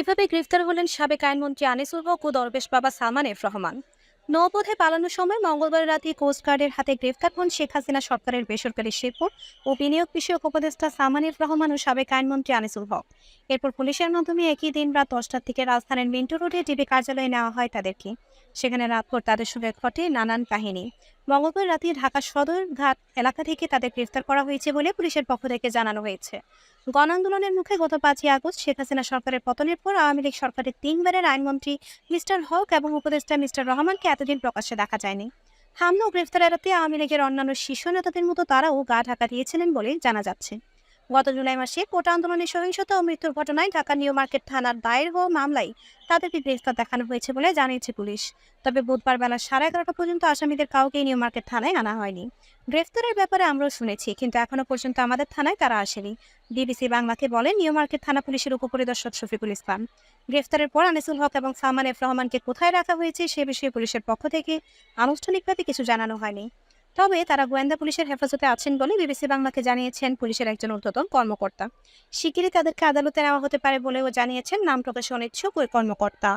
কীভাবে গ্রেফতার হলেন সাবেক আইনমন্ত্রী আনিসুল হক ও দরবেশ বাবা সালমান এফ রহমান? নৌপথে পালানোর সময় মঙ্গলবার রাতে কোস্টগার্ডের হাতে গ্রেফতার হন শেখ হাসিনা সরকারের বেসরকারি শিল্প ও বিনিয়োগ বিষয়ক উপদেষ্টা সালমান এফ রহমান ও সাবেক আইনমন্ত্রী আনিসুল হক। এরপর পুলিশের মাধ্যমে একই দিন রাত দশটার থেকে রাজধানীর মিন্টু রোডে ডিবি কার্যালয়ে নেওয়া হয় তাদেরকে। সেখানে রাতভর তাদের সঙ্গে ঘটে নানান কাহিনী। মঙ্গলবার রাতে ঢাকা সদর ঘাট এলাকা থেকে তাদের গ্রেফতার করা হয়েছে বলে পুলিশের পক্ষ থেকে জানানো হয়েছে। গণ আন্দোলনের মুখে গত পাঁচই আগস্ট শেখ হাসিনা সরকারের পতনের পর আওয়ামী লীগ সরকারের তিনবারের আইনমন্ত্রী মিস্টার হক এবং উপদেষ্টা মিস্টার রহমানকে এতদিন প্রকাশ্যে দেখা যায়নি। হামলা ও গ্রেফতার এড়াতে আওয়ামী লীগের অন্যান্য শীর্ষ নেতাদের মতো তারাও গা ঢাকা দিয়েছিলেন বলে জানা যাচ্ছে। গত জুলাই মাসে কোটা আন্দোলনের সহিংসতা ও মৃত্যুর ঘটনায় ঢাকা নিউ মার্কেট থানার দায়ের হওয়া মামলায় তাদেরকে গ্রেফতার দেখানো হয়েছে বলে জানিয়েছে পুলিশ। তবে বুধবার বেলা সাড়ে এগারোটা পর্যন্ত আসামিদের কাউকেই নিউ মার্কেট থানায় আনা হয়নি। গ্রেফতারের ব্যাপারে আমরাও শুনেছি, কিন্তু এখনও পর্যন্ত আমাদের থানায় তারা আসেনি। বিবিসি বাংলাকে বলেন নিউ মার্কেট থানা পুলিশের উপপরিদর্শক শফিকুল ইসলাম। গ্রেফতারের পর আনিসুল হক এবং সালমান এফ রহমানকে কোথায় রাখা হয়েছে সে বিষয়ে পুলিশের পক্ষ থেকে আনুষ্ঠানিকভাবে কিছু জানানো হয়নি। তবে তারা গোয়েন্দা পুলিশের হেফাজতে আছেন বলে বিবিসি বাংলাকে জানিয়েছেন পুলিশের একজন ঊর্ধ্বতন কর্মকর্তা। শিগগিরই তাদেরকে আদালতে নেওয়া হতে পারে বলেও জানিয়েছেন নাম প্রকাশে অনিচ্ছুক ওই কর্মকর্তা।